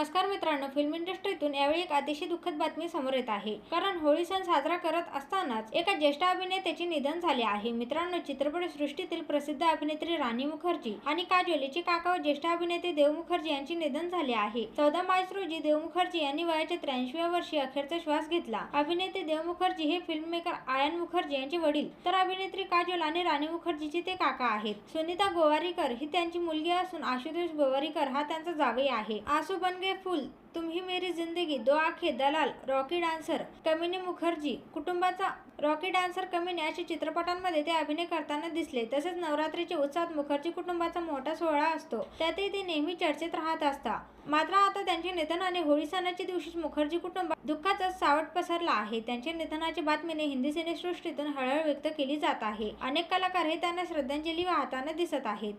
नमस्कार मित्रांनो फिल्म इंडस्ट्रीतून यावेळी एक अतिशय दुःखद बातमी समोर येत आहे. कारण होळी सण साजरा करत असतानाच एका ज्येष्ठ अभिनेत्याचे निधन झाले आहे. मित्रांनो चित्रपट सृष्टीतील प्रसिद्ध अभिनेत्री राणी मुखर्जी आणि काजोलीचे काका व ज्येष्ठ अभिनेते देव मुखर्जी यांचे निधन झाले आहे. चौदा मार्च रोजी देव मुखर्जी यांनी वयाच्या त्र्याऐंशीव्या वर्षी अखेरचा श्वास घेतला. अभिनेते देव मुखर्जी हे फिल्म मेकर आयन मुखर्जी यांचे वडील. तर अभिनेत्री काजोल आणि राणी मुखर्जीचे ते काका आहेत. सुनीता गोवारीकर ही त्यांची मुलगी असून आशुतोष गोवारीकर हा त्यांचा जावई आहे. आसू बनगे गए फूल तुम्ही मेरी जिंदगी दो आखे दलाल रॉकी डान्सर कमिनी मुखर्जी कुटुंबाचा रॉकी डान्सर कमिनी अशा चित्रपटांमध्ये ते अभिनय करताना दिसले. तसेच नवरात्रीच्या उत्साहात मुखर्जी कुटुंबाचा मोठा सोहळा असतो. त्यातही ते नेहमी चर्चेत राहत असता. मात्र आता त्यांच्या निधनाने होळी सणाच्या दिवशी मुखर्जी कुटुंब दुःखाचा सावट पसरला आहे. त्यांच्या निधनाच्या बातमीने हिंदी सिनेसृष्टीतून हळहळ व्यक्त केली जात आहे. अनेक कलाकार हे त्यांना श्रद्धांजली वाहताना दिसत आहेत.